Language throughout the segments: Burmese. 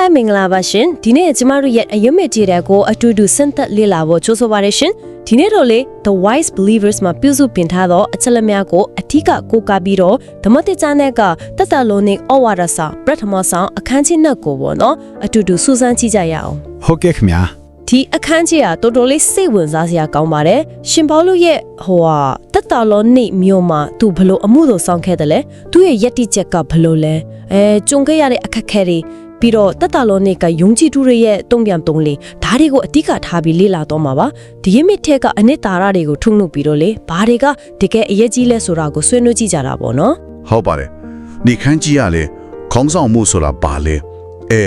ပဲမင်္ဂလာပါရှင်ဒီနေ့ကျမတို့ရဲ့အယုံမေတီတဲ့ကိုအတူတူဆင့်သက်လေ့လာဖို့ကြိုးစားပါရရှင်ဒီနေ့တော့လေ The Wise Believers မှာပြုစုပင်ထားသောအချက်လက်များကိုအထီးကကိုးကားပြီးတော့ဓမ္မတိကျမ်းတဲ့ကတသက်လုံးနေဩဝါဒစာပထမဆောင်အခန်းကြီးနှစ်ကိုပေါ့နော်အတူတူစူးစမ်းကြည့်ကြရအောင်ဟုတ်ကဲ့ခင်ဗျာဒီအခန်းကြီးကတော်တော်လေးစိတ်ဝင်စားစရာကောင်းပါတယ်ရှင်ပေါလုရဲ့ဟိုဟာတက်တာလောနေမြို့မှာသူဘလို့အမှုတော်ဆောင်ခဲ့တယ်လဲသူ့ရဲ့ယက်တိချက်ကဘလို့လဲအဲကြုံခဲ့ရတဲ့အခက်အခဲတွေ ပြီးတော့တက်တာလောနေကယုံကြည်သူတွေရဲ့တုံ့ပြန်တုံးလေးဒါတွေကိုအတိကထားပြီးလေ့လာတော့မှာပါဒီရမစ်ထက်ကအနှစ်သာရတွေကိုထုံနှုတ်ပြီးတော့လေဘာတွေကတကယ်အရေးကြီးလဲဆိုတာကိုဆွေးနွေးကြည့်ကြတာပေါ့နော်ဟုတ်ပါတယ်ဒီခန်းကြီးရလေခေါင်းဆောင်မှုဆိုတာဘာလဲအဲ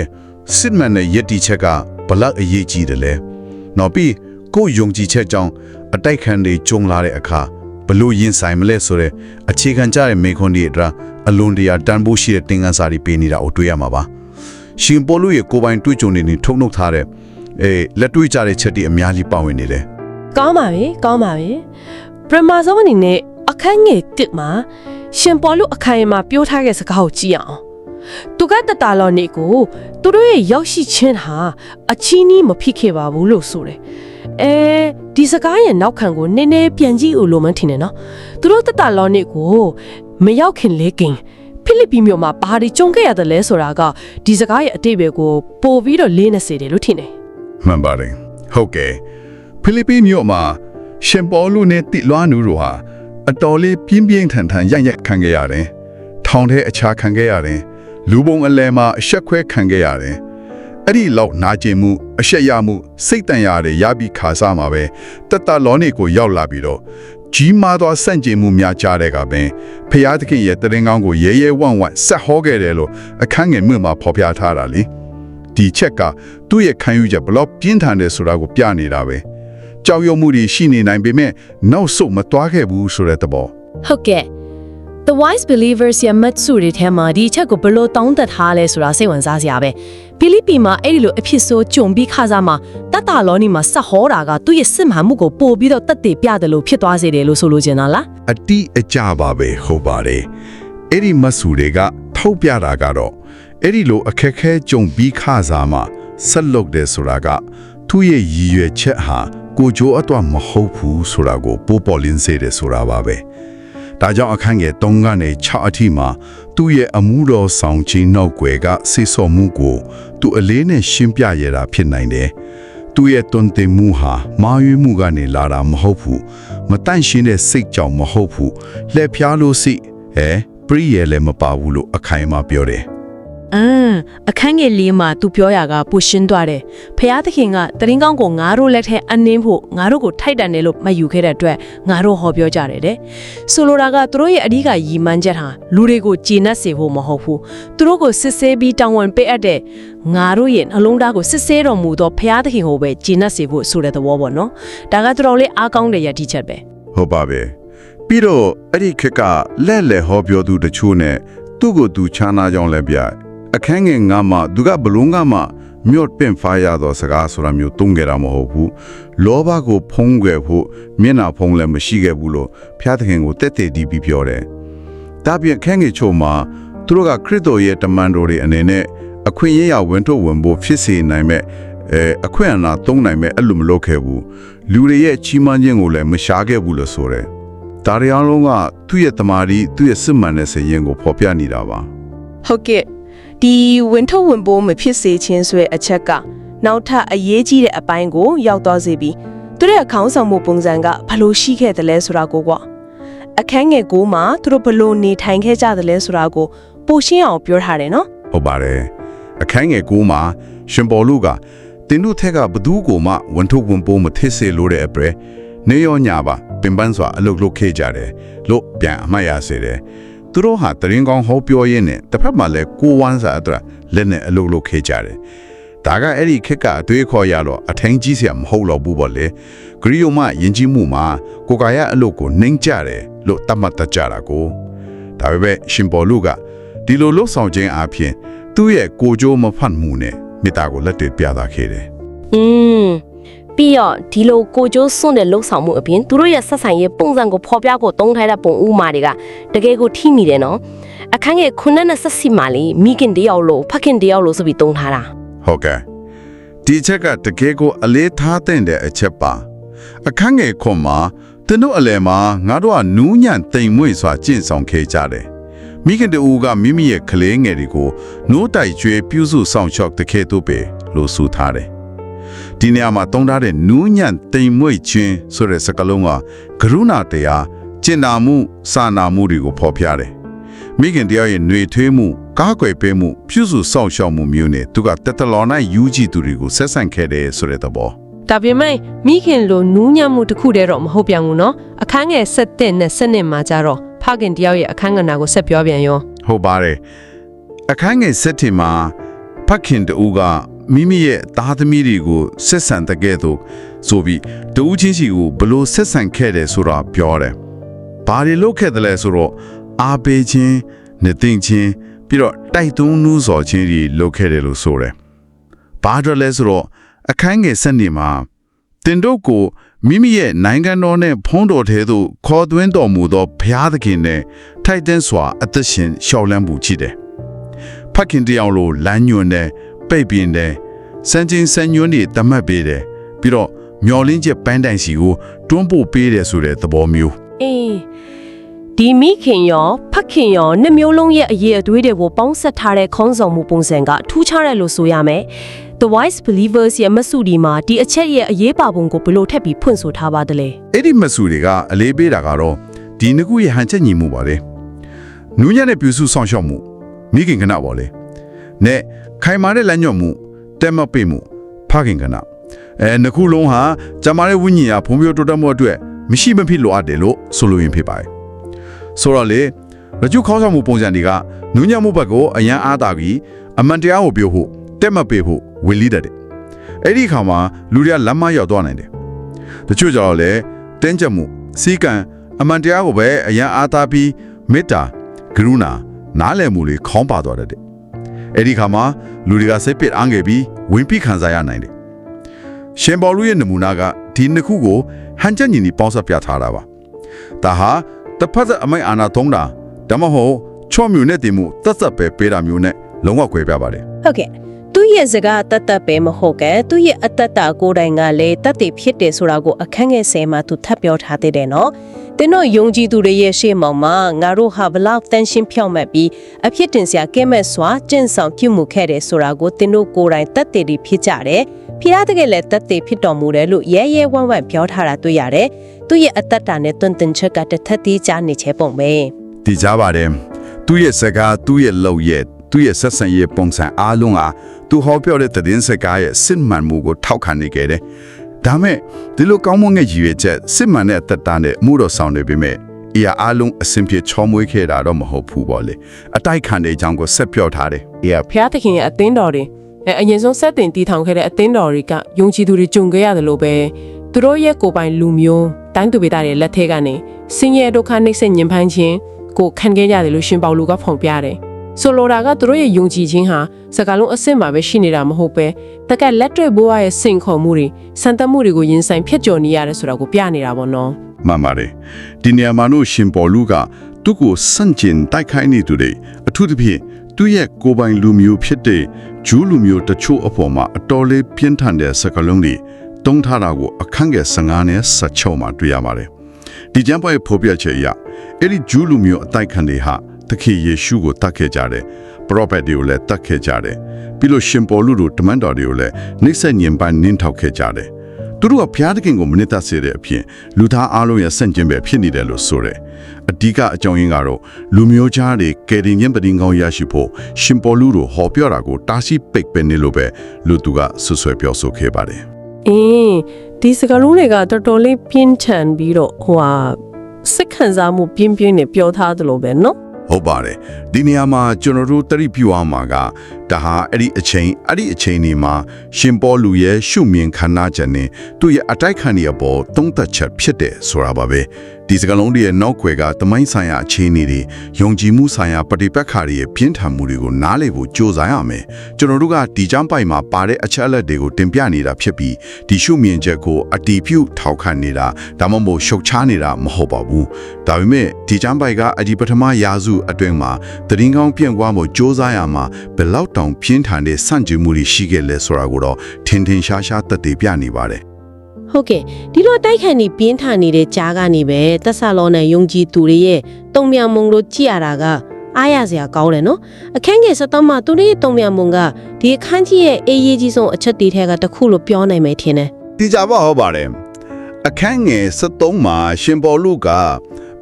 စစ်မှန်တဲ့ယက်တီချက်ကဘလောက်အရေးကြီးတယ်လဲနောက်ပြီးကိုယ်ယုံကြည်ချက်ကြောင့်အတိုက်ခံတွေကြုံလာတဲ့အခါဘလို့ရင်ဆိုင်မလဲဆိုတဲ့အခြေခံကြတဲ့မေခွန်းတွေအတွက်အလွန်တရာတန်ဖိုးရှိတဲ့သင်ခန်းစာတွေပေးနေတာကိုတွေ့ရမှာပါ ရှင်ပေါ်လူရဲ့ကိုယ်ပိုင်တွေ့ကြုံနေနေထုတ်နှုတ်ထားတဲ့အဲလက်တွေ့ကြတဲ့ချက်တွေအများကြီးပါဝင်နေတယ်ကောင်းပါပြီကောင်းပါပြီပရမဇောအနေနဲ့အခန်းငယ်တစ်မှာရှင်ပေါ်လူအခန်းမှာပြောထားတဲ့စကားကိုကြည့်အောင်သူကတတလောနေကိုသူတို့ရဲ့ရောက်ရှိခြင်းဟာအချီးနီးမဖြစ်ခဲ့ပါဘူးလို့ဆိုတယ်အဲဒီစကားရဲ့နောက်ခံကိုနည်းနည်းပြန်ကြည့်ဦးလို့မထင်နဲ့နော်သူတို့တတလောနေကိုမရောက်ခင်လေကင် ဖိလိပ္ပိမြို့မှာဘာတွေကြုံခဲ့ရတယ်လဲဆိုတာကဒီစကားရဲ့အတိတ်ပဲကိုပို့ပြီးတော့လေးနေစေတယ်လို့ထင်တယ်မှန်ပါတယ်ဟုတ်ကဲ့ဖိလိပ္ပိမြို့မှာရှင်ပေါလုနဲ့တိလွားနူတို့ဟာအတော်လေးပြင်းပြင်းထန်ထန်ရိုက်ရိုက်ခံခဲ့ရတယ်ထောင်ထဲအခြားခံခဲ့ရတယ်လူပုံအလဲမှာအဆက်ခွဲခံခဲ့ရတယ်အဲ့ဒီလောက်နာကျင်မှုအဆက်ရမှုစိတ်တန်ရာတွေရပြီးခါစားမှာပဲတတလောနေကိုရောက်လာပြီးတော့ ကြီးမားသောစန့်ကျင်မှုများကြားတဲ့ကပင်ဖျားသခင်ရဲ့တရင်ကောင်းကိုရဲရဲဝံ့ဝံ့ဆက်ဟောခဲ့တယ်လို့အခန်းငယ်မြင့်မှာဖော်ပြထားတာလေဒီချက်ကသူ့ရဲ့ခံယူချက်ဘလောက်ပြင်းထန်တယ်ဆိုတာကိုပြနေတာပဲကြောက်ရွံ့မှုတွေရှိနေနိုင်ပေမဲ့နောက်ဆုတ်မသွားခဲ့ဘူးဆိုတဲ့သဘောဟုတ်ကဲ့ The Wise Believers ရဲ့မတ်စုတွေထဲမှာဒီအချက်ကိုဘယ်လို့တောင်းတထားလဲဆိုတာစိတ်ဝင်စားစရာပဲဖိလိပ္ပိမှာအဲ့ဒီလိုအဖြစ်ဆိုးကြုံပြီးခါစားမှာတတ်တာလောနီမှာဆက်ဟောတာကသူ့ရဲ့စစ်မှန်မှုကိုပို့ပြီးတော့တက်တည်ပြတယ်လို့ဖြစ်သွားစေတယ်လို့ဆိုလိုချင်တာလားအတိအကျပါပဲဟုတ်ပါတယ်အဲ့ဒီမဆူတွေကထောက်ပြတာကတော့အဲ့ဒီလိုအခက်ခဲကြုံပြီးခါစားမှာဆက်လုပ်တယ်ဆိုတာကသူ့ရဲ့ရည်ရွယ်ချက်ဟာကိုကြိုးအတွက်မဟုတ်ဘူးဆိုတာကိုပို့ပေါ်လင်းစေတယ်ဆိုတာပါပဲ ဒါကြောင့်အခန်းငယ်3ကနေ6အထိမှာသူ့ရဲ့အမှုတော်ဆောင်ခြင်းနောက်ွယ်ကဆိတ်ဆော်မှုကိုသူအလေးနဲ့ရှင်းပြရတာဖြစ်နိုင်တယ်။သူ့ရဲ့တွန်တင်မှုဟာမာရွေးမှုကနေလာတာမဟုတ်ဘူး။မတန့်ရှင်းတဲ့စိတ်ကြောင့်မဟုတ်ဘူး။လက်ဖျားလို့စိဟဲပရိယေလည်းမပါဘူးလို့အခိုင်အမာပြောတယ် အင်းအခန်းငယ်လေးမှာသူပြောရကပူရှင်းသွားတယ်ဖျားသခင်ကတရင်ကောင်းကိုငါတို့လက်ထဲအနှင်းဖို့ငါတို့ကိုထိုက်တန်တယ်လို့မှတ်ယူခဲ့တဲ့အတွက်ငါတို့ဟောပြောကြတယ်တဲ့ဆိုလိုတာကသူတို့ရဲ့အဓိကရည်မှန်းချက်ဟာလူတွေကိုကျေနပ်စေဖို့မဟုတ်ဘူးသူတို့ကိုစစ်ဆေးပြီးတောင်းဝန်ပေးအပ်တဲ့ငါတို့ရဲ့နှလုံးသားကိုစစ်ဆေးတော်မူသောဖျားသခင်ကိုပဲကျေနပ်စေဖို့ဆိုတဲ့သဘောပေါ့နော်ဒါကတော်တော်လေးအားကောင်းတဲ့ရည်တည်ချက်ပဲ။ဟုတ်ပါပဲ။ပြီးတော့အဲ့ဒီခက်ကလက်လက်ဟောပြောသူတချို့နဲ့သူ့ကိုသူခြားနာကြောင်းလည်းပြ အခန်းငယ်ငါမှသူကဘလုံးကမှမြို့ပင်ဖာရတော့စကားဆိုတာမျိုးတုံးကြတာမဟုတ်ဘူးလောဘကိုဖုံးကွယ်ဖို့မျက်နှာဖုံးလည်းမရှိခဲ့ဘူးလို့ဖျားသခင်ကိုတက်တက်ဒီးပြီးပြောတယ်ဒါပြင်ခန်းငယ်ချို့မှာသူတို့ကခရစ်တော်ရဲ့တမန်တော်တွေအနေနဲ့အခွင့်အရေးရဝင်ထုတ်ဝင်ဖို့ဖြစ်စေနိုင်မဲ့အဲအခွင့်အနာသုံးနိုင်မဲ့အဲ့လိုမလုပ်ခဲ့ဘူးလူတွေရဲ့ချီးမွမ်းခြင်းကိုလည်းမရှားခဲ့ဘူးလို့ဆိုတယ်ဒါရီအောင်လုံးကသူ့ရဲ့တမာရီသူ့ရဲ့စစ်မှန်တဲ့စရင်ကိုဖော်ပြနေတာပါဟုတ်ကဲ့ ဒီဝင်ထုတ်ဝင်ပိုးမဖြစ်စေခြင်းဆိုတဲ့အချက်ကနောက်ထပ်အရေးကြီးတဲ့အပိုင်းကို ရောက်သွားစေပြီးသူတို့ရဲ့ခေါင်းဆောင်မှုပုံစံကဘယ်လိုရှိခဲ့တယ်လဲဆိုတာကိုကွာအခန်းငယ်ကိုမှာသူတို့ဘယ်လိုနေထိုင်ခဲ့ကြတယ်လဲဆိုတာကိုပိုရှင်းအောင်ပြောထားတယ်နော်ဟုတ်ပါတယ်အခန်းငယ်ကိုမှာရှင်ပေါ်လူကတင်းတို့ထက်ကဘသူကိုမှဝန်ထုတ်ဝန်ပိုးမထစ်စေလို့တဲ့အပရနေရောညာပါပင်ပန်းစွာအလုတ်လုတ်ခဲ့ကြတယ်လို့ပြန်အမှတ်ရစေတယ် သူတို့ဟာတရင်ကောင်းဟောပြောရင်းနဲ့တစ်ဖက်မှာလည်းကိုဝမ်းစာအတွက်လက်နဲ့အလုပ်လုပ်ခဲ့ကြတယ်။ဒါကအဲ့ဒီခက်ကအသွေးခေါ်ရတော့အထင်ကြီးစရာမဟုတ်တော့ဘူးပေါ့လေ။ဂရီယိုမယဉ်ကျေးမှုမှာကိုကာယအလုပ်ကိုနှိမ့်ကြတယ်လို့သတ်မှတ်တတ်ကြတာကိုဒါပေမဲ့ရှင်ပေါ်လူကဒီလိုလှုပ်ဆောင်ခြင်းအပြင်သူ့ရဲ့ကိုကြိုးမဖတ်မှုနဲ့မိသားကိုလက်တွေ့ပြသခဲ့တယ်။อืม ပြီးတော့ဒီလိုကိုကျိုးစွန့်တဲ့လှုပ်ဆောင်မှုအပြင်သူတို့ရဲ့ဆက်ဆံရေးပုံစံကိုဖော်ပြဖို့တုံးထားတဲ့ပုံဥမာတွေကတကယ်ကိုထိမိတယ်နော်အခန်းငယ်ခုနှစ်နဲ့ဆက်စီမှာလေမိခင်တယောက်လို့ဖခင်တယောက်လို့ဆိုပြီးတုံးထားတာဟုတ်ကဲ့ဒီချက်ကတကယ်ကိုအလေးထားတဲ့အချက်ပါအခန်းငယ်ခွန်မှာတင်းတို့အလယ်မှာငါတို့ကနူးညံ့တိမ်မွေ့စွာကျင့်ဆောင်ခဲ့ကြတယ်မိခင်တူကမိမိရဲ့ကလေးငယ်တွေကိုနိုးတိုက်ကျွေးပြုစုဆောင်ရှောက်တခဲတို့ပဲလို့ဆိုထားတယ် ဒီနေရာမှာတုံးထားတဲ့နူးညံ့တိမ်မွေ့ခြင်းဆိုတဲ့စကားလုံးကကရုဏာတရားကျင့်နာမှုစာနာမှုတွေကိုဖော်ပြတယ်မိခင်တရားရဲ့ຫນွေထွေးမှုကားကွယ်ပေးမှုပြုစုဆောင်ရှောက်မှုမျိုးနဲ့သူကတက်တလော်နိုင်ယူကြည်သူတွေကိုဆက်ဆံခဲ့တယ်ဆိုတဲ့သဘောဒါပေမဲ့မိခင်လိုနူးညံ့မှုတစ်ခုတည်းတော့မဟုတ်ပြန်ဘူးနော်အခန်းငယ်7နဲ့7မှာကြတော့ဖခင်တယောက်ရဲ့အခန်းကဏ္ဍကိုဆက်ပြောပြန်ရောဟုတ်ပါတယ်အခန်းငယ်7ထင်မှာဖခင်တူက မိမိရဲ့သားသမီးတွေကိုဆက်ဆံတဲ့ကဲ့သို့ဆိုပြီးတူချင်းစီကိုဘလို့ဆက်ဆံခဲ့တယ်ဆိုတာပြောတယ်။ဘာတွေလုပ်ခဲ့တယ်လဲဆိုတော့အားပေးခြင်းနေသိမ့်ခြင်းပြီးတော့တိုက်တွန်းနှူးဆော်ခြင်းတွေလုပ်ခဲ့တယ်လို့ဆိုတယ်။ဘာတော့လဲဆိုတော့အခန်းငယ်7နေမှာတင်တို့ကိုမိမိရဲ့နိုင်ငံတော်နဲ့ဖုံးတော်ထဲသို့ခေါ်သွင်းတော်မူသောဘုရားသခင်နဲ့ထိုက်တန်းစွာအသက်ရှင်ရှောက်လန်းမှုရှိတယ်။ဖခင်တရားလိုလမ်းညွှန်တယ် ပိတ်ပင်တယ်စံချင်းစံညွှန်းတွေတတ်မှတ်ပေးတယ်ပြီးတော့မျော်လင့်ချက်ပန်းတိုင်စီကိုတွန်းပို့ပေးတယ်ဆိုတဲ့သဘောမျိုးအေးဒီမိခင်ရောဖခင်ရောနှစ်မျိုးလုံးရဲ့အရေးအသွေးတွေကိုပေါင်းဆက်ထားတဲ့ခေါင်းဆောင်မှုပုံစံကထူးခြားတယ်လို့ဆိုရမယ် The Wise Believers ရဲ့မဆုဒီမှာဒီအချက်ရဲ့အရေးပါပုံကိုဘယ်လိုထပ်ပြီးဖွင့်ဆိုထားပါသလဲအဲ့ဒီမဆူတွေကအလေးပေးတာကတော့ဒီနှစ်ခုရဲ့ဟန်ချက်ညီမှုပါလေနူးညံ့တဲ့ပြူစုဆောင်ရှောက်မှုမိခင်ကနပါလေနဲ့ ခိုင်မာတဲ့လမ်းညွှန်မှုတက်မတ်ပေးမှုဖခင်ကနအဲနှစ်ခုလုံးဟာကျမရဲ့ဝိညာဉ်ဟာဖုံးပြတိုးတက်မှုအတွက်မရှိမဖြစ်လိုအပ်တယ်လို့ဆိုလိုရင်းဖြစ်ပါတယ်ဆိုတော့လေရကျုခေါင်းဆောင်မှုပုံစံတွေကနူးညံ့မှုဘက်ကိုအရန်အားတာပြီးအမှန်တရားကိုပြောဖို့တက်မတ်ပေးဖို့ဝေလိတတ်တယ်အဲ့ဒီအခါမှာလူတွေကလမ်းမရောက်သွားနိုင်တယ်တချို့ကြတော့လေတင်းကြပ်မှုစီကံအမှန်တရားကိုပဲအရန်အားသားပြီးမေတ္တာကရုဏာနားလည်မှုတွေခေါင်းပါသွားတတ်တယ်။ အဲ့ဒီခါမှာလူတွေကစိတ်ပစ်အားငယ်ပြီးဝင်ပြီးခံစားရနိုင်တယ်။ရှင်ဘော်လူရဲ့နမူနာကဒီနှစ်ခုကိုဟန်ချက်ညီညီပေါင်းစပ်ပြထားတာပါ။ဒါဟာတစ်ဖက်သက်အမိတ်အာဏာသုံးတာဒါမှမဟုတ်ချော့မြူနဲ့တင်မှုသက်သက်ပဲပေးတာမျိုးနဲ့လုံးဝကွဲပြားပါတယ်ဟုတ်ကဲ့သူ့ရဲ့စကားတတ်တတ်ပဲမဟုတ်ကဲသူ့ရဲ့အတ္တတာကိုယ်တိုင်ကလည်းတတ်တည်ဖြစ်တယ်ဆိုတာကိုအခန်းငယ်ဆယ်မှာသူထပ်ပြောထားသေးတယ်နော်။ တင်းတို့ယုံကြည်သူတွေရဲ့ရှေ့မှောက်မှာငါတို့ဟာဘလောက်တန်ရှင်းဖြောင့်မတ်ပြီးအဖြစ်တင်စရာကဲမဲ့စွာကျင့်ဆောင်ပြုမှုခဲ့တယ်ဆိုတာကိုတင်းတို့ကိုယ်တိုင်တတ်တည်ပြီးဖြစ်ကြတယ်။ဖျားတကယ်လည်းတတ်တည်ဖြစ်တော်မူတယ်လို့ရဲရဲဝန့်ဝန့်ပြောထားတာတွေ့ရတယ်။သူ့ရဲ့အတ္တတာနဲ့တွင်တင်ချက်ကတစ်ထပ်သေးချနေချေပုံပဲ။ဒီကြပါတယ်။သူ့ရဲ့စကားသူ့ရဲ့လုံရဲ့သူ့ရဲ့ဆက်ဆံရေးပုံစံအားလုံးဟာသူဟောပြောတဲ့သတင်းစကားရဲ့စစ်မှန်မှုကိုထောက်ခံနေကြတယ်။ ဒါမဲ့ဒီလိုကောင်းမွန်တဲ့ရည်ရွယ်ချက်စစ်မှန်တဲ့အတ္တတာနဲ့မှုတော်ဆောင်နေပေမဲ့အရာအားလုံးအဆင်ပြေချောမွေးခဲ့တာတော့မဟုတ်ဘူးပေါ့လေ။အတိုက်ခံတဲ့အကြောင်းကိုဆက်ပြောထားတယ်။အရာဖခင်သခင်ရဲ့အသင်းတော်တွေအဲအရင်ဆုံးစတင်တည်ထောင်ခဲ့တဲ့အသင်းတော်တွေကယုံကြည်သူတွေကြုံခဲ့ရတယ်လို့ပဲသူတို့ရဲ့ကိုယ်ပိုင်လူမျိုးတိုင်းသူပေသားတွေလက်ထက်ကနေဆင်းရဲဒုက္ခနှိမ့်ဆက်ညင်ဖန်းခြင်းကိုခံခဲ့ရတယ်လို့ရှင်ပေါလုကဖော်ပြတယ် ဆိုလိုတာကသူတို့ရဲ့ယုံကြည်ခြင်းဟာစကားလုံးအစစ်မှာပဲရှိနေတာမဟုတ်ပဲတကက်လက်တွေ့ဘဝရဲ့စင်ခေါ်မှုတွေစံတမှုတွေကိုရင်ဆိုင်ဖြစ်ကျော်နေရတယ်ဆိုတာကိုပြနေတာပေါ့နော်မှန်ပါတယ်ဒီနေရာမှာလို့ရှင်ပေါ်လူကသူ့ကိုစန့်ကျင်တိုက်ခိုင်းနေသူတွေအထူးသဖြင့်သူ့ရဲ့ကိုယ်ပိုင်လူမျိုးဖြစ်တဲ့ဂျူးလူမျိုးတချို့အပေါ်မှာအတော်လေးပြင်းထန်တဲ့စကားလုံးတွေတုံးထားတာကိုအခန်းငယ်15နဲ့16မှာတွေ့ရပါတယ်ဒီကျမ်းပိုက်ဖော်ပြချက်အရအဲ့ဒီဂျူးလူမျိုးအတိုက်ခံတွေဟာ သခင်ယေရှုကိုတတ်ခဲ့ကြတယ်ပရောဖက်တွေကိုလည်းတတ်ခဲ့ကြတယ်ပြီးလို့ရှင်ပေါ်လူတို့တမန်တော်တွေကိုလည်းနှိမ့်ဆက်ညင်ပန်းနင်းထောက်ခဲ့ကြတယ်သူတို့ကဘုရားသခင်ကိုမနစ်သက်စေတဲ့အဖြစ်လူသားအလုံးရဲ့ဆန့်ကျင်ဘက်ဖြစ်နေတယ်လို့ဆိုတယ်။အဓိကအကြောင်းရင်းကတော့လူမျိုးခြားတွေကယ်တင်ခြင်းပတင်ကောင်းရရှိဖို့ရှင်ပေါ်လူတို့ဟောပြောတာကိုတာရှိပိတ်ပင်နေလို့ပဲလူသူကဆွဆွဲပြောဆိုခဲ့ပါတယ်အင်းဒီစကားလုံးတွေကတော်တော်လေးပြင်းထန်ပြီးတော့ဟိုဟာစိတ်ခံစားမှုပြင်းပြင်းနဲ့ပြောထားသလိုပဲနော်။ ဟုတ်ပါတယ်။ဒီနေရာမှာကျွန်တော်တို့တတိပြုအောင်မှာကဒါဟာအဲ့ဒီအချိန်အဲ့ဒီအချိန်ဒီမှာရှင်ပေါ်လူရဲ့ရှုမြင်ခန္ဓာချက်နဲ့သူ့ရဲ့အတိုက်ခံရပေါ်သုံးသက်ချက်ဖြစ်တယ်ဆိုတာပါပဲ။ဒီစကားလုံးတွေရဲ့နောက်ွယ်ကတမိုင်းဆိုင်ရာအခြေအနေတွေယုံကြည်မှုဆိုင်ရာပฏิပတ်ခါတွေရဲ့ပြင်းထန်မှုတွေကိုနားလည်ဖို့ကြိုးစားရမယ်။ကျွန်တော်တို့ကဒီကျမ်းပိုက်မှာပါတဲ့အချက်အလက်တွေကိုတင်ပြနေတာဖြစ်ပြီးဒီရှုမြင်ချက်ကိုအတီးပြုတ်ထောက်ခံနေတာဒါမှမဟုတ်ရှုတ်ချနေတာမဟုတ်ပါဘူး။ဒါပေမဲ့ဒီကျမ်းပိုက်ကအဒီပထမရာစုအတွင်းမှာတရင်ကောင်းပြန့်ကွာမှုစ조사ရမှာဘယ်လောက် တောင်ပြင်းထန်တဲ့စန့်ကျင်မှုတွေရှိခဲ့လဲဆိုတာကိုတော့ထင်ထင်ရှားရှားသက်သေပြနေပါတယ်ဟုတ်ကဲ့ဒီလိုတိုက်ခိုက်နေပြင်းထန်နေတဲ့ကြားကနေပဲသက်ဆာလောနဲ့ယုံကြည်သူတွေရဲ့တုံမြန်မုံတို့ကြည့်ရတာကအားရစရာကောင်းတယ်နော်အခန်းငယ်73မှာသူတို့ရဲ့တုံမြန်မုံကဒီအခန်းကြီးရဲ့အေးရေးကြီးဆုံးအချက်တွေထဲကတစ်ခုလို့ပြောနိုင်မယ်ထင်တယ်တိကြပါဟောပါတယ်အခန်းငယ်73မှာရှင်ပေါလုက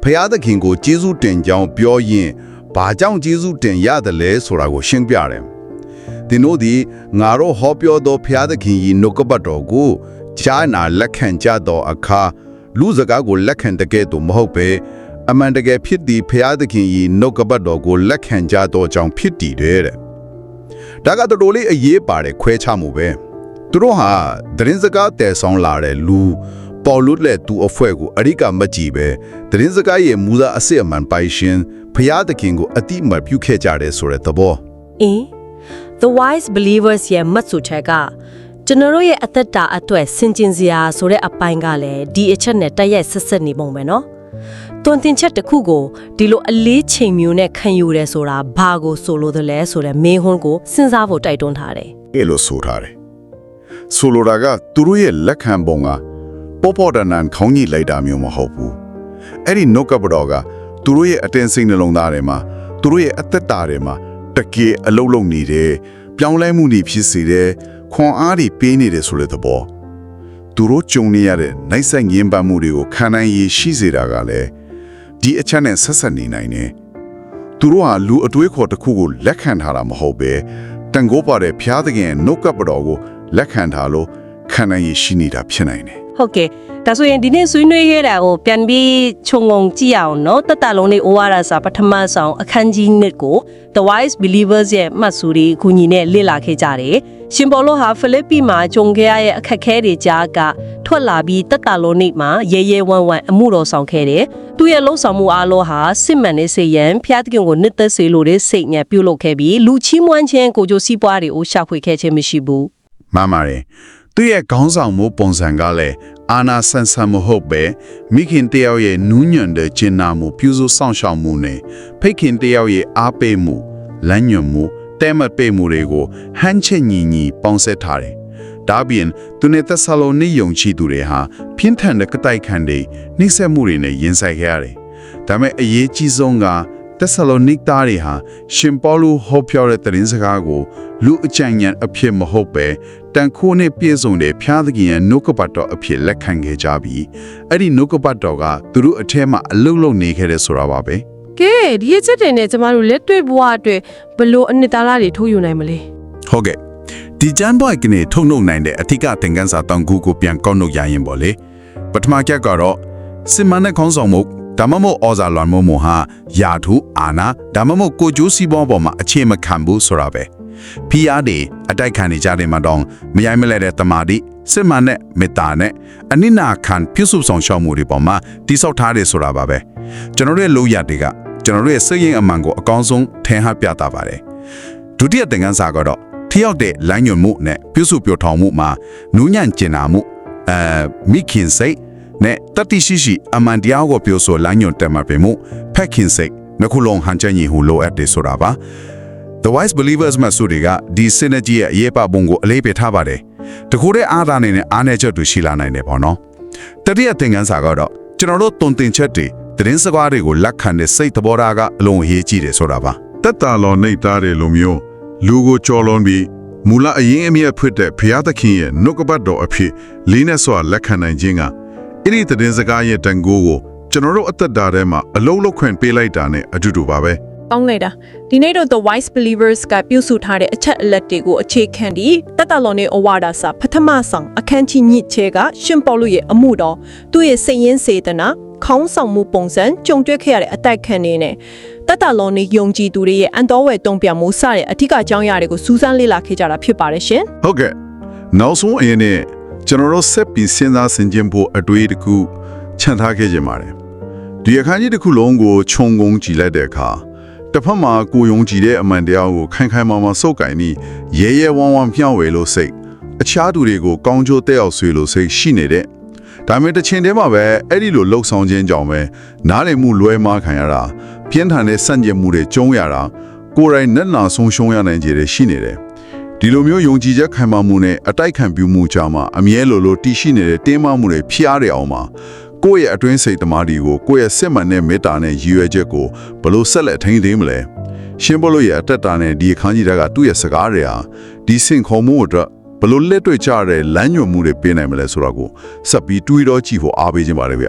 ဖျားသခင်ကိုကျေးဇူးတင်ကြောင်းပြောရင်ဘာကြောင့်ကျေးဇူးတင်ရတယ်လဲဆိုတာကိုရှင်းပြတယ် ဒီနို့ဒီငါတို့ဟောပြောသောဖျားသခင်ဤနှုတ်ကပတ်တော်ကိုကြားနာလက်ခံကြသောအခါလူစကားကိုလက်ခံတကယ်တော့မဟုတ်ပဲအမှန်တကယ်ဖြစ်သည့်ဖျားသခင်ဤနှုတ်ကပတ်တော်ကိုလက်ခံကြသောကြောင့်ဖြစ်တည်တယ်တဲ့ဒါကတော်တော်လေးအရေးပါတယ်ခွဲခြားမှုပဲသူတို့ဟာသတင်းစကားတည်ဆောင်လာတဲ့လူပေါ်လွတ်လက်သူအဖွဲ့ကိုအရိကမကြည့်ပဲသတင်းစကားရဲ့မူသားအစစ်အမှန်ပိုင်ရှင်ဖျားသခင်ကိုအတိအမှတ်ပြုခဲ့ကြတယ်ဆိုတဲ့သဘောအင်း The Wise Believers ရဲ့မတ်စုချက်ကကျွန်တော်တို့ရဲ့အသက်တာအတွက်စင်ကျင်စရာဆိုတဲ့အပိုင်းကလည်းဒီအချက်နဲ့တိုက်ရိုက်ဆက်ဆက်နေပုံပဲနော်။တွန်တင်ချက်တစ်ခုကိုဒီလိုအလေးချိန်မျိုးနဲ့ခံယူရဲဆိုတာဘာကိုဆိုလိုသလဲဆိုတဲ့မေးခွန်းကိုစဉ်းစားဖို့တိုက်တွန်းထားတယ်။အဲ့လိုဆိုထားတယ်။ဆိုလိုတာကသူတို့ရဲ့လက်ခံပုံကပေါ်ပေါ်တန်တန်ခေါင်းကြီးလိုက်တာမျိုးမဟုတ်ဘူး။အဲ့ဒီနှုတ်ကပတော်ကသူတို့ရဲ့အတင်းစိတ်နှလုံးသားထဲမှာသူတို့ရဲ့အသက်တာထဲမှာ တကယ်အလုံးလုံးနေတယ်ပြောင်းလဲမှုတွေဖြစ်စေတယ်ခွန်အားတွေပေးနေတယ်ဆိုတဲ့သဘောသူတို့ကြုံနေရတဲ့နိုင်ဆိုင်ငင်းပန်းမှုတွေကိုခံနိုင်ရည်ရှိစေတာကလည်းဒီအချက်နဲ့ဆက်ဆက်နေနိုင်တယ်။သူတို့ဟာလူအတွေးခေါ်တစ်ခုကိုလက်ခံထားတာမဟုတ်ပဲတန်ခိုးပါတဲ့ဖျားသခင်ရဲ့နှုတ်ကပတော်ကိုလက်ခံထားလို့ခံနိုင်ရည်ရှိနေတာဖြစ်နိုင်တယ် ဟုတ်ကဲ့ဒါဆိုရင်ဒီနေ့ဆွေးနွေးခဲ့တာကိုပြန်ပြီးခြုံငုံကြည့်အောင်နော်တက်တာလုံးလေးဩဝါဒစာပထမဆုံးအခန်းကြီး1ကို The Wise Believers ရဲ့မှတ်စုတွေအကူအညီနဲ့လေ့လာခဲ့ကြတယ်ရှင်ပေါ်လို့ဟာဖိလိပ္ပိမှာဂျုံခဲရရဲ့အခက်ခဲတွေကြားကထွက်လာပြီးတက်တာလုံးနေ့မှာရဲရဲဝံ့ဝံ့အမှုတော်ဆောင်ခဲ့တယ်။သူ့ရဲ့လှုပ်ဆောင်မှုအားလုံးဟာစစ်မှန်တဲ့စေရန်ဖျားသခင်ကိုနှစ်သက်စေလိုတဲ့စိတ်နဲ့ပြုလုပ်ခဲ့ပြီးလူချင်းမွမ်းခြင်းကိုကြိုးစည်းပွားတွေကိုရှာဖွေခဲ့ခြင်းမရှိဘူး။မှန်ပါတယ်။ သူရဲ့ခေါင်းဆောင်မှုပုံစံကလည်းအာနာဆန်ဆန်မဟုတ်ပဲမိခင်တယောက်ရဲ့နူးညံ့တဲ့ကျင်နာမှုပြုစုဆောင်ရှောက်မှုနဲ့ဖိတ်ခင်တယောက်ရဲ့အားပေးမှုလမ်းညွှန်မှုတဲမတ်ပေးမှုတွေကိုဟန်ချက်ညီညီပေါင်းစပ်ထားတယ်။ဒါပြင်သူနဲ့သက်ဆာလိုနိယုံချီသူတွေဟာပြင်းထန်တဲ့ကတိုက်ခံတွေနှိမ့်ဆက်မှုတွေနဲ့ရင်ဆိုင်ခဲ့ရတယ်။ဒါပေမဲ့အရေးကြီးဆုံးကသက်ဆာလိုနိကသားတွေဟာရှင်ပေါလုဟောပြောတဲ့သတင်းစကားကိုလူအကြံဉာဏ်အဖြစ်မဟုတ်ပဲ တန်ခိုးနဲ့ပြည့်စုံတဲ့ဖျားသခင်ရဲ့နှုတ်ကပတ်တော်အဖြစ်လက်ခံခဲ့ကြပြီးအဲ့ဒီနှုတ်ကပတ်တော်ကသူတို့အထက်မှာအလုလုံနေခဲ့တယ်ဆိုတာပါပဲကဲဒီအချက်တွေနဲ့ကျမတို့လက်တွေ့ဘဝအတွက်ဘလို့အနှစ်သာရတွေထုတ်ယူနိုင်မလဲဟုတ်ကဲ့ဒီဂျန်ဘွိုက်ကနေထုံနှုတ်နိုင်တဲ့အထက်ကသင်ခန်းစာတောင်ကူကိုပြန်ကောက်နှုတ်ရရင်ပေါ့လေပထမချက်ကတော့စင်မနဲ့ခေါင်းဆောင်မှုဒါမှမဟုတ်အော်ဇာလွန်မှုမဟာယာထုအာနာဒါမှမဟုတ်ကိုကျိုးစီးပွားပေါ်မှာအခြေမခံဘူးဆိုတာပဲ ဖီးအားတွေအတိုက်ခံနေကြတယ်မှာတော့မရိုင်းမလဲတဲ့တမာတိစစ်မှန်တဲ့မေတ္တာနဲ့အနိနာခံပြုစုဆောင်ရှောက်မှုတွေပေါ်မှာတိဆောက်ထားတယ်ဆိုတာပါပဲကျွန်တော်တို့ရဲ့လိုရတွေကကျွန်တော်တို့ရဲ့စိတ်ရင်းအမှန်ကိုအကောင်းဆုံးထင်ဟပ်ပြတာပါတယ်ဒုတိယသင်ခန်းစာကတော့ထရောက်တဲ့လမ်းညွှန်မှုနဲ့ပြုစုပြောထောင်မှုမှာနူးညံ့ကျင်နာမှုအဲမိခင်စိတ်နဲ့တတိရှိရှိအမှန်တရားကိုပြောဆိုလမ်းညွှန်တက်မှာပဲမှုဖက်ခင်စိတ်နှစ်ခုလုံးဟန်ချက်ညီဟုလိုအပ်တယ်ဆိုတာပါ The Wise Believers မှာဆိုတွေကဒီ synergy ရဲ့အရေးပါပုံကိုအလေးပေးထားပါတယ်တခုတည်းအားသာနေနဲ့အားနည်းချက်တွေရှိလာနိုင်တယ်ပေါ့နော်တတိယသင်ခန်းစာကတော့ကျွန်တော်တို့တုံတင်ချက်တွေသတင်းစကားတွေကိုလက်ခံတဲ့စိတ်သဘောထားကအလုံးအရေးကြီးတယ်ဆိုတာပါတက်တာလောနှိပ်သားတဲ့လူမျိုးလူကိုကြော်လွန်ပြီးမူလအရင်အမြတ်ဖွင့်တဲ့ဘုရားသခင်ရဲ့နှုတ်ကပတ်တော်အဖြစ်လေးနဲ့စွာလက်ခံနိုင်ခြင်းကအဲ့ဒီသတင်းစကားရဲ့တန်ခိုးကိုကျွန်တော်တို့အသက်တာထဲမှာအလုံးလုံးခွင့်ပေးလိုက်တာနဲ့အတူတူပါပဲ ကောင်းလိုက်တာဒီနေ့တော့ the wise believers ကပြုစုထားတဲ့အချက်အလက်တွေကိုအခြေခံပြီးတက်တလော်နေဩဝါဒစာပထမဆောင်အခန်းကြီးညစ်ချဲကရှင်ပေါလုရဲ့အမှုတော်သူ့ရဲ့စိတ်ရင်းစေတနာခေါင်းဆောင်မှုပုံစံကြုံတွေ့ခဲ့ရတဲ့အတိုက်ခံနေနဲ့တက်တလော်နေယုံကြည်သူတွေရဲ့အန်တော်ဝဲတုံ့ပြန်မှုစတဲ့အထူးအကြောင်းအရာတွေကိုစူးစမ်းလေ့လာခဲ့ကြတာဖြစ်ပါတယ်ရှင်ဟုတ်ကဲ့နောက်ဆုံးအရင်နဲ့ကျွန်တော်တို့ဆက်ပြီးစဉ်းစားဆင်ခြင်ဖို့အတွေ့အကြုံချန်ထားခဲ့ကြပါတယ်ဒီအခန်းကြီးတစ်ခုလုံးကိုခြုံငုံကြည့်လိုက်တဲ့အခါ တစ်ဖက်မှာကိုယုံကြည်တဲ့အမှန်တရားကိုခိုင်ခိုင်မာမာစုပ်ကင်ပြီးရဲရဲဝံ့ဝံ့ဖြောင်းဝေလို့စိတ်အခြားသူတွေကိုကောင်းကျိုးတက်ရောက်ဆွေလို့စိတ်ရှိနေတဲ့ဒါပေမဲ့တစ်ချိန်တည်းမှာပဲအဲ့ဒီလိုလှုပ်ဆောင်ခြင်းကြောင့်ပဲနားလည်မှုလွဲမှားခံရတာပြင်းထန်တဲ့စန့်ကျင်မှုတွေကျုံးရတာကိုယ်တိုင်နဲ့နာဆုံးရှုံးရနိုင်ကြတယ်ရှိနေတယ်ဒီလိုမျိုးယုံကြည်ချက်ခိုင်မာမှုနဲ့အတိုက်ခံပြုမှုကြမှာအမြဲလိုလိုတည်ရှိနေတဲ့တင်းမာမှုတွေဖျားရအောင်မှာ ကိုယ့်ရဲ့အတွင်းစိတ်သမားတွေကိုကိုယ့်ရဲ့စစ်မှန်တဲ့မေတ္တာနဲ့ရည်ရွယ်ချက်ကိုဘလို့ဆက်လက်ထိန်းသိမ်းမလဲရှင်ဘလို့ရဲ့အတက်တာနဲ့ဒီအခန်းကြီးတွေကသူ့ရဲ့စကားတွေဟာဒီစင်ခုံမှုအတွက်ဘလို့လက်တွေ့ကြတဲ့လမ်းညွှန်မှုတွေပေးနိုင်မလဲဆိုတာကိုစပ်ပြီးတွေးတော့ကြည့်ဖို့အားပေးခြင်းပါတယ်ဗျ